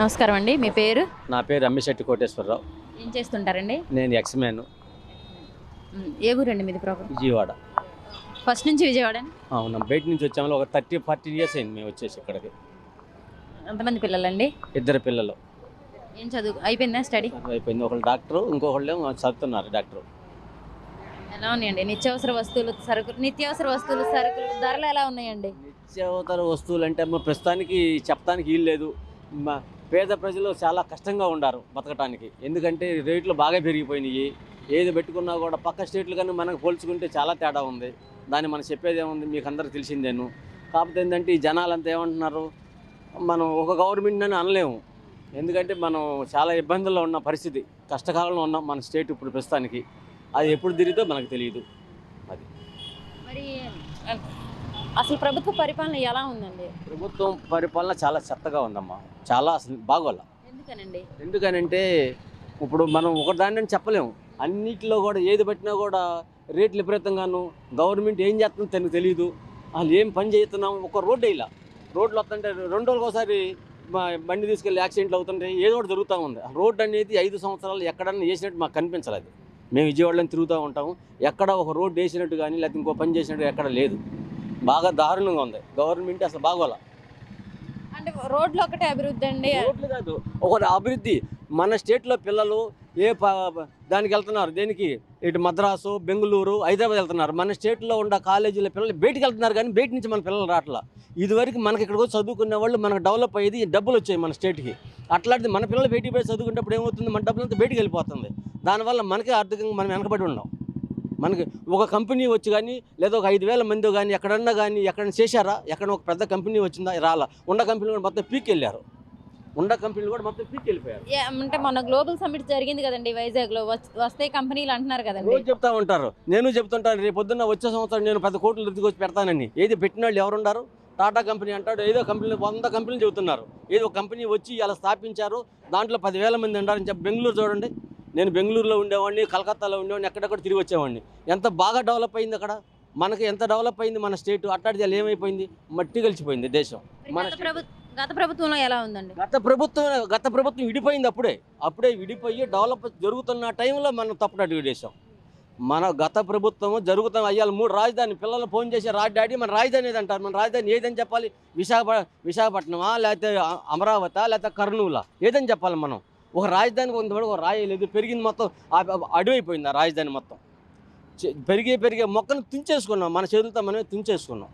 నమస్కారం అండి మీ పేరు? నా పేరు అమ్మిశెట్టి కోటేశ్వరరావు. ఏం చేస్తుంటారండి? నేను ఎక్స్మెన్ ఏ ఊరండి మీది ప్రాబ్లం? విజయవాడ. ఫస్ట్ నుంచి విజయవాడ అవును బయట నుంచి వచ్చాము ఒక థర్టీ ఫార్టీ ఇయర్స్ అయింది మేము వచ్చేసి ఇక్కడికి. ఎంతమంది పిల్లలండి? ఇద్దరు పిల్లలు. ఏం చదువు అయిపోయిందా స్టడీ? అయిపోయింది. ఒకళ్ళు డాక్టరు ఇంకొకళ్ళు చదువుతున్నారు డాక్టరు. ఎలా ఉన్నాయండి? నిత్యావసర వస్తువులు సరుకులు నిత్యావసర వస్తువులు సరుకులు ధరలు ఎలా ఉన్నాయండి? నిత్యావతర వస్తువులు అంటే ప్రస్తుతానికి చెప్పడానికి వీలు లేదు. పేద ప్రజలు చాలా కష్టంగా ఉండారు బతకటానికి. ఎందుకంటే రేట్లు బాగా పెరిగిపోయినాయి. ఏది పెట్టుకున్నా కూడా పక్క స్టేట్లు కానీ మనకు పోల్చుకుంటే చాలా తేడా ఉంది. దాన్ని మనం చెప్పేది ఏముంది? మీకు అందరికి తెలిసిందేను కాకపోతే ఏంటంటే ఈ జనాలంతా ఏమంటున్నారు? మనం ఒక గవర్నమెంట్ అని అనలేము. ఎందుకంటే మనం చాలా ఇబ్బందుల్లో ఉన్న పరిస్థితి. కష్టకాలంలో ఉన్నాం మన స్టేట్ ఇప్పుడు ప్రస్తుతానికి. అది ఎప్పుడు తిరిగితే మనకు తెలియదు. మరి అసలు ప్రభుత్వ పరిపాలన ఎలా ఉందండి? ప్రభుత్వం పరిపాలన చాలా చెత్తగా ఉందమ్మా. చాలా అసలు బాగోల. ఎందుకనండి? ఎందుకనంటే ఇప్పుడు మనం ఒకదాన్ని అని చెప్పలేము. అన్నిటిలో కూడా ఏది పెట్టినా కూడా రేట్లు విపరీతంగాను గవర్నమెంట్ ఏం చేస్తుందో తనకు తెలియదు వాళ్ళు ఏం పని చేస్తున్నాం? ఒక రోడ్డు వేయాల రోడ్లు వస్తుంటే రెండు రోజులకు ఒకసారి బండి తీసుకెళ్ళి యాక్సిడెంట్లు అవుతుంటాయి. ఏదో ఒకటి జరుగుతూ ఉంది. రోడ్డు అనేది ఐదు సంవత్సరాలు ఎక్కడన్నా వేసినట్టు మాకు కనిపించలేదు. మేము విజయవాడలో తిరుగుతూ ఉంటాము. ఎక్కడ ఒక రోడ్డు వేసినట్టు కానీ లేకపోతే ఇంకో పని చేసినట్టు ఎక్కడ లేదు. బాగా దారుణంగా ఉంది. గవర్నమెంట్ అసలు బాగోలా. అంటే రోడ్లు ఒకటే అభివృద్ధి అండి. రోడ్లు కాదు ఒక అభివృద్ధి. మన స్టేట్లో పిల్లలు ఏ దానికి వెళ్తున్నారు? దేనికి? ఇటు మద్రాసు బెంగళూరు హైదరాబాద్ వెళ్తున్నారు. మన స్టేట్లో ఉన్న కాలేజీల పిల్లలు బయటికి వెళ్తున్నారు కానీ బయట నుంచి మన పిల్లలు రావట్లా. ఇదివరకు మనకి ఇక్కడికి వచ్చి చదువుకునే వాళ్ళు మనకు డెవలప్ అయ్యేది డబ్బులు వచ్చాయి మన స్టేట్కి అట్లాంటిది మన పిల్లలు బయటికి పోయి చదువుకునేటప్పుడు ఏమవుతుంది? మన డబ్బులంతా బయటికి వెళ్ళిపోతుంది. దానివల్ల మనకే ఆర్థికంగా మనం వెనకబడి ఉన్నాం. మనకి ఒక కంపెనీ వచ్చి కానీ లేదా ఒక ఐదు వేల మంది కానీ ఎక్కడన్నా కానీ ఎక్కడన్నా చేశారా? ఎక్కడ ఒక పెద్ద కంపెనీ వచ్చిందా? రాలా. ఉన్న కంపెనీలు కూడా మొత్తం పీక్ వెళ్ళారు ఉన్న కంపెనీలు కూడా మొత్తం పీక్ వెళ్ళిపోయారు అంటే మన గ్లోబల్ సమ్మిట్ జరిగింది కదండి వైజాగ్లో. వస్తాయి కంపెనీలు అంటున్నారు కదండి. రోజు చెప్తా ఉంటారు. నేను చెప్తుంటాను రేపు పొద్దున్న వచ్చే సంవత్సరం నేను పది కోట్లు ఎత్తుకొచ్చి పెడతానని. ఏది పెట్టిన వాళ్ళు ఎవరున్నారు టాటా కంపెనీ అంటాడు ఏదో కంపెనీ వంద కంపెనీలు చెబుతున్నారు. ఏదో ఒక కంపెనీ వచ్చి ఇలా స్థాపించారు దాంట్లో పదివేల మంది ఉండారని చెప్పి బెంగళూరు చూడండి. నేను బెంగళూరులో ఉండేవాడిని కలకత్తాలో ఉండేవాడిని ఎక్కడెక్కడ తిరిగి వచ్చేవాడిని. ఎంత బాగా డెవలప్ అయింది అక్కడ? మనకి ఎంత డెవలప్ అయింది మన స్టేట్ అలా ఏమైపోయింది? మట్టి కలిసిపోయింది దేశం. మన గత ప్రభు గత ప్రభుత్వంలో ఎలా ఉందండి? గత ప్రభుత్వం గత ప్రభుత్వం విడిపోయింది అప్పుడే. అప్పుడే విడిపోయి డెవలప్ జరుగుతున్న టైంలో మనం తప్పుడట్టు చేసాం మన గత ప్రభుత్వం జరుగుతున్న అయ్యాలి మూడు రాజధాని పిల్లలు ఫోన్ చేసి రా డాడీ మన రాజధాని ఏది అంటారు? మన రాజధాని ఏదని చెప్పాలి? విశాఖ విశాఖపట్నమా? లేకపోతే అమరావతి? లేకపోతే కర్నూలా? ఏదని చెప్పాలి మనం? ఒక రాజధాని కొంతవరకు ఒక రాయి లేదు పెరిగింది మొత్తం అడివైపోయింది ఆ- రాజధాని మొత్తం. పెరిగే పెరిగే మొక్కను తుంచేసుకున్నాం మన చేతులతో మనమే తుంచేసుకున్నాం.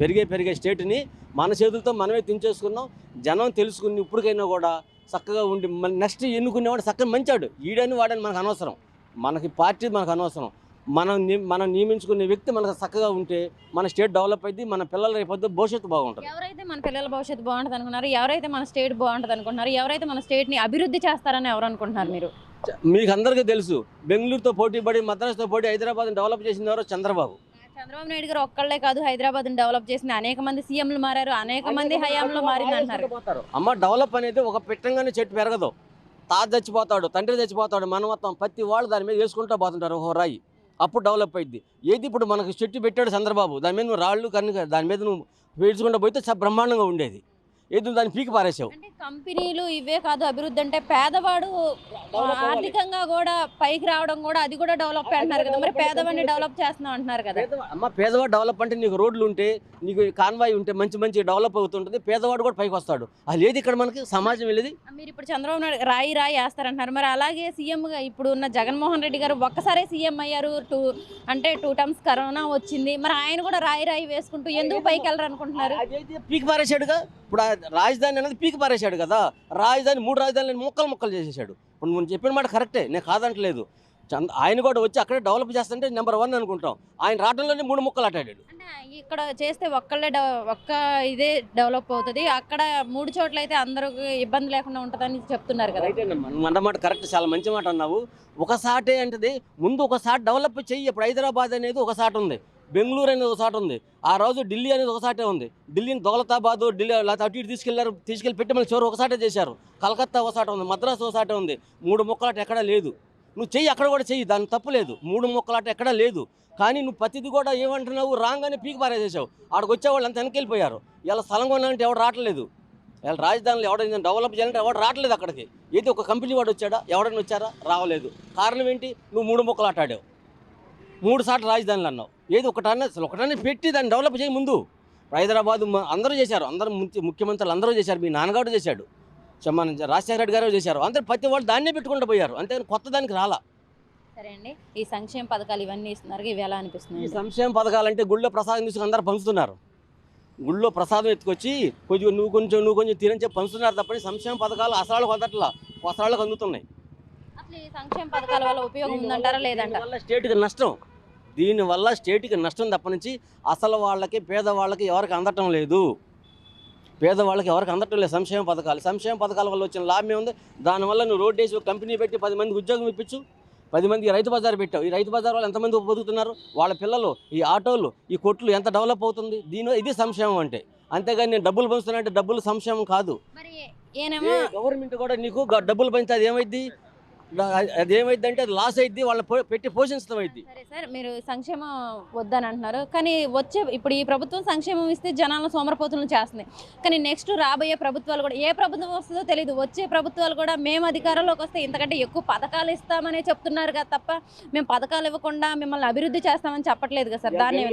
పెరిగే పెరిగే స్టేట్ని మన చేతులతో మనమే తుంచేసుకున్నాం. జనం తెలుసుకుని ఇప్పటికైనా కూడా చక్కగా ఉండి మళ్ళీ నెక్స్ట్ ఎన్నుకునేవాడు చక్కగా మంచాడు. ఈడని వాడని మనకు అనవసరం. మనకి పార్టీ మనకు అనవసరం. మనం మనం నియమించుకునే వ్యక్తి మనకు చక్కగా ఉంటే మన స్టేట్ డెవలప్ అయింది మన పిల్లల రేపొద్దు భవిష్యత్తు బాగుంటుంది. ఎవరైతే మన పిల్లల భవిష్యత్తు బాగుంటుంది అనుకున్నారు ఎవరైతే మన స్టేట్ బాగుంటుంది అనుకుంటున్నారు ఎవరైతే మన స్టేట్ని అభివృద్ధి చేస్తారని ఎవరు అనుకుంటున్నారు మీరు? మీకు అందరికీ తెలుసు బెంగళూరుతో పోటీ పడి మద్రాసుతో పోటీ హైదరాబాద్ డెవలప్ చేసింది ఎవరో చంద్రబాబు. చంద్రబాబు నాయుడు గారు ఒక్కళ్ళే కాదు హైదరాబాద్ డెవలప్ చేసిన అనేక మంది సీఎంలు మారారు అనేక మంది హయాంలో మారింది అంటున్నారు. పోతారు. అమ్మ డెవలప్ అనేది ఒక పెట్టంగానే చెట్టు పెరగదు. తాత చచ్చిపోతాడు తండ్రి చచ్చిపోతాడు మన మొత్తం ప్రతి వాళ్ళు దాని మీద వేసుకుంటూ పోతుంటారు ఒక రాయి. అప్పుడు డెవలప్ అయింది ఏది ఇప్పుడు మనకు చెట్టు పెట్టాడు చంద్రబాబు దాని మీద నువ్వు రాళ్ళు కన్ను దాని మీద నువ్వు వేసుకుంటూ పోతే చాలా బ్రహ్మాండంగా ఉండేది. ఏది దాన్ని పీకి పారేసావు. అంటే కంపెనీలు ఇవే కాదు అభివృద్ధి అంటే పేదవాడు. ఆర్థికంగా కూడా పైకి రావడం కూడా అది కూడా డెవలప్ అంటున్నారు కదా. మరి పేదవాడిని డెవలప్ చేస్తున్నాం అంటున్నారు కదా. అమ్మ పేదవాడు డెవలప్ అంటే నీకు రోడ్లు ఉంటే నీకు కాన్వాయ్ ఉంటే మంచి మంచి డెవలప్ అవుతుంటుంది పేదవాడు కూడా పైకి వస్తాడు. అది లేదు ఇక్కడ మనకి సమాజం వెళ్ళేది. మీరు ఇప్పుడు చంద్రబాబు నాయుడు రాయి రాయి వేస్తారంటున్నారు. మరి అలాగే సీఎం గా ఇప్పుడు ఉన్న జగన్మోహన్ రెడ్డి గారు ఒక్కసారే సీఎం అయ్యారు టూ అంటే టూ టైమ్స్ కరోనా వచ్చింది. మరి ఆయన కూడా రాయి రాయి వేసుకుంటూ ఎందుకు పైకి వెళ్ళరు అనుకుంటున్నారు పీకి పారేశాడుగా. ఇప్పుడు రాజధాని అనేది పీకి పారేశాడు కదా. రాజధాని మూడు రాజధానులు ముక్కలు ముక్కలు చేసేసాడు ఇప్పుడు నువ్వు చెప్పిన మాట కరెక్టే నేను కాదంటలేదు. చంద ఆయన కూడా వచ్చి అక్కడే డెవలప్ చేస్తుంటే నెంబర్ వన్ అనుకుంటాం. ఆయన రావడంలోనే మూడు ముక్కలు ఆటాడాడు. ఇక్కడ చేస్తే ఒక్కళ్ళే ఒక్క ఇదే డెవలప్ అవుతుంది. అక్కడ మూడు చోట్ల అయితే అందరికి ఇబ్బంది లేకుండా ఉంటుందని చెప్తున్నారు కదా. అన్నమాట కరెక్ట్ చాలా మంచి మాట అన్నావు. ఒక సాటే అంటే ముందు ఒక సాట్ డెవలప్ చెయ్యి. ఇప్పుడు హైదరాబాద్ అనేది ఒక సాట్ ఉంది. బెంగళూరు అనేది ఒకసాట ఉంది. ఆ రోజు ఢిల్లీ అనేది ఒక ఉంది. ఢిల్లీని దొలతాబాదు ఢిల్లీ లేకపోతే అటు ఇటు తీసుకెళ్ళారు తీసుకెళ్ళి పెట్టి మళ్ళీ చివరి ఒకసాటే చేశారు. కలకత్తా ఒకసాట ఉంది మద్రాసు ఒకసాటే ఉంది. మూడు మొక్కలాట ఎక్కడా లేదు. నువ్వు చెయ్యి అక్కడ కూడా చెయ్యి దాని తప్పు లేదు. మూడు మొక్కలాట ఎక్కడా లేదు. కానీ నువ్వు ప్రతిది కూడా ఏమంటున్నావు రాగానే పీకి పారేసేసావు. ఆడికి వచ్చేవాళ్ళు అంత వెనకెళ్ళిపోయారు. ఇలా స్థలం కొనాలంటే ఎవరు రావట్లేదు. వీళ్ళ రాజధానిలో ఎవడైనా డెవలప్ చేయాలంటే ఎవడు రావట్లేదు అక్కడికి. ఏదో ఒక కంపెనీ వాడు వచ్చాడా ఎవడైనా వచ్చారా? రావలేదు. కారణం ఏంటి? నువ్వు మూడు మొక్కలు ఆటాడావు మూడు సార్లు రాజధానులు అన్నావు. ఏది ఒకటన్నా అసలు ఒకటన్నా పెట్టి దాన్ని డెవలప్ చేయి ముందు. హైదరాబాద్ అందరూ చేశారు. అందరూ ముఖ్య- ముఖ్యమంత్రులు అందరూ చేశారు. మీ నాన్నగారు చేశాడు. మన రాజశేఖర రెడ్డి గారు చేశారు. అందరూ ప్రతి వాళ్ళు దాన్నే పెట్టుకుంటూ పోయారు. అంతేగాని కొత్త దానికి రాలా. సరే అండి. ఈ సంక్షేమ పథకాలు ఇవన్నీ ఇస్తున్నారు. ఇవి ఎలా ఈ అనిపిస్తుంది సంక్షేమ పథకాలంటే గుళ్ళో ప్రసాదం తీసుకుని అందరూ పంచుతున్నారు. గుళ్ళో ప్రసాదం ఎత్తుకొచ్చి కొంచెం నువ్వు కొంచెం నువ్వు కొంచెం తినని చెప్పి పంచుతున్నారు తప్పని సంక్షేమ పథకాలు అసలు అందట్లా కొసరాళ్ళకు అందుతున్నాయి. అసలు ఈ సంక్షేమ పథకాల వల్ల ఉపయోగం ఉందంటారా లేదంటారా? దీనివల్ల స్టేట్కి నష్టం. దీనివల్ల స్టేట్కి నష్టం తప్ప నుంచి అసలు వాళ్ళకి పేదవాళ్ళకి ఎవరికి అందటం లేదు. పేదవాళ్ళకి ఎవరికి అందటం లేదు సంక్షేమ పథకాలు. సంక్షేమ పథకాల వల్ల వచ్చిన లాభం ఏముంది? దానివల్ల నువ్వు రోడ్డు వేసి కంపెనీ పెట్టి పది మందికి ఉద్యోగం ఇప్పించు. పది మందికి రైతు బజార్ పెట్టావు. ఈ రైతు బజార్ వాళ్ళు ఎంతమంది బతుకుతున్నారు? వాళ్ళ పిల్లలు ఈ ఆటోలు ఈ కొట్లు ఎంత డెవలప్ అవుతుంది? దీని ఇది సంక్షేమం అంటే. అంతేగాని నేను డబ్బులు పంచుతున్నా అంటే డబ్బులు సంక్షేమం కాదు. గవర్నమెంట్ కూడా నీకు డబ్బులు పంచితే అది ఏమైద్ది? అది ఏమైద్ది అంటే అది లాస్ అయింది వాళ్ళని పో- పెట్టి పోషించడం అయింది సరే సార్ మీరు సంక్షేమం వద్దని అంటున్నారు కానీ వచ్చే ఇప్పుడు ఈ ప్రభుత్వం సంక్షేమం ఇస్తే జనాలను సోమరపోతులను చేస్తుంది కానీ నెక్స్ట్ రాబోయే ప్రభుత్వాలు కూడా ఏ ప్రభుత్వం వస్తుందో తెలియదు వచ్చే ప్రభుత్వాలు కూడా మేము అధికారంలోకి వస్తే ఇంతకంటే ఎక్కువ పథకాలు ఇస్తామనే చెప్తున్నారు కదా తప్ప మేము పథకాలు ఇవ్వకుండా మిమ్మల్ని అభివృద్ధి చేస్తామని చెప్పట్లేదు కదా సార్. దాన్ని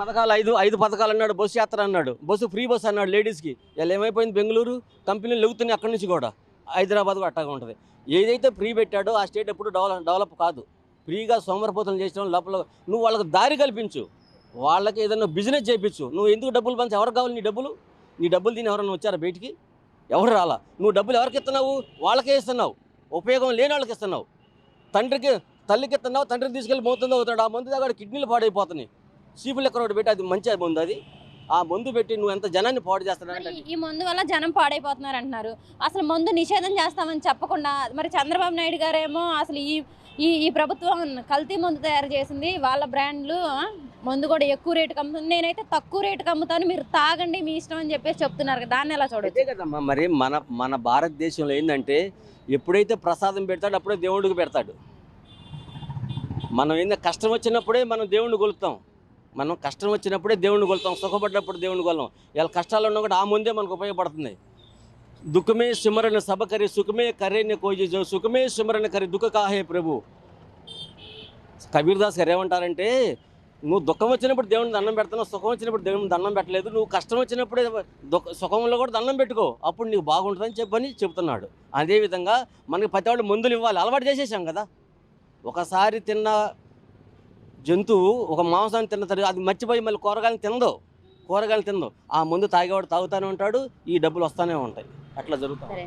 పథకాలు ఐదు ఐదు పథకాలు అన్నాడు బస్సు యాత్ర అన్నాడు. బస్సు ఫ్రీ బస్ అన్నాడు లేడీస్కి. ఇలా ఏమైపోయింది బెంగళూరు? కంపెనీలు లెగుతున్నాయి అక్కడి నుంచి కూడా. హైదరాబాద్ కూడా అట్టాగా ఉంటుంది. ఏదైతే ఫ్రీ పెట్టాడో ఆ స్టేట్ ఎప్పుడు డెవలప్ డెవలప్ కాదు. ఫ్రీగా సోమరపోతలు చేసిన లోపల నువ్వు వాళ్ళకి దారి కల్పించు. వాళ్ళకి ఏదైనా బిజినెస్ చేయించు నువ్వు ఎందుకు డబ్బులు పంచి? ఎవరికి కావాలి నీ డబ్బులు? నీ డబ్బులు తిని ఎవరైనా వచ్చారా బయటికి? ఎవరు రాలా? నువ్వు డబ్బులు ఎవరికి ఇస్తున్నావు? వాళ్ళకే ఇస్తున్నావు. ఉపయోగం లేని వాళ్ళకి ఇస్తున్నావు. తండ్రికి తల్లికి ఇస్తున్నావు తండ్రికి తీసుకెళ్ళి మోతుందో అవుతాడు ఆ మందు దగ్గర కిడ్నీలు పాడైపోతున్నాయి. సీపులు ఎక్కడ ఒకటి పెట్టి అది మంచి మందు అది. ఆ మందు పెట్టి నువ్వు ఎంత జనాన్ని పాడు చేస్తున్నావు మరి ఈ మందు వల్ల జనం పాడైపోతున్నారు అంటున్నారు. అసలు మందు నిషేధం చేస్తామని చెప్పకుండా మరి చంద్రబాబు నాయుడు గారేమో అసలు ఈ ఈ ఈ ప్రభుత్వం కల్తీ మందు తయారు చేసింది. వాళ్ళ బ్రాండ్లు మందు కూడా ఎక్కువ రేటుకి అమ్ముతుంది. నేనైతే తక్కువ రేటుకి అమ్ముతాను. మీరు తాగండి మీ ఇష్టం అని చెప్పేసి చెప్తున్నారు కదా. దాన్ని ఎలా చూడొచ్చు? అదే కదమ్మా మరి మన మన భారతదేశంలో ఏంటంటే ఎప్పుడైతే ప్రసాదం పెడతాడో అప్పుడే దేవుడికి పెడతాడు. మనం ఏంటంటే కష్టం వచ్చినప్పుడే మనం దేవుణ్ణి కొలుస్తాం. మనం కష్టం వచ్చినప్పుడే దేవుణ్ణి కొలుతాం సుఖపడ్డప్పుడు దేవుని కొలం ఇలా కష్టాలు ఉన్నా కూడా ఆ ముందే మనకు ఉపయోగపడుతుంది. దుఃఖమే సిమరణ సభ కరి సుఖమే కరేని కోజిజో సుఖమే సిమరణ కరి దుఃఖ కాహే ప్రభు. కబీర్ దాస్ గారు ఏమంటారంటే నువ్వు దుఃఖం వచ్చినప్పుడు దేవుని దండం పెడుతున్నావు సుఖం వచ్చినప్పుడు దేవుని దండం పెట్టలేదు. నువ్వు కష్టం వచ్చినప్పుడే దుఃఖ సుఖంలో కూడా దండం పెట్టుకో. అప్పుడు నీకు బాగుంటుందని చెప్పని చెప్తున్నాడు అదేవిధంగా మనకి ప్రతి వాళ్ళు మందులు ఇవ్వాలి. అలవాటు చేసేసాం కదా. ఒకసారి తిన్న జంతువు ఒక మాంసాన్ని తిన్న తర్వాత అది మర్చిపోయి మళ్ళీ కూరగాయలు తినదు. కూరగాయలు తినదు. ఆ మందు తాగేవాడు తాగుతూనే ఉంటాడు ఈ డబ్బులు వస్తూనే ఉంటాయి. అట్లా జరుగుతుంది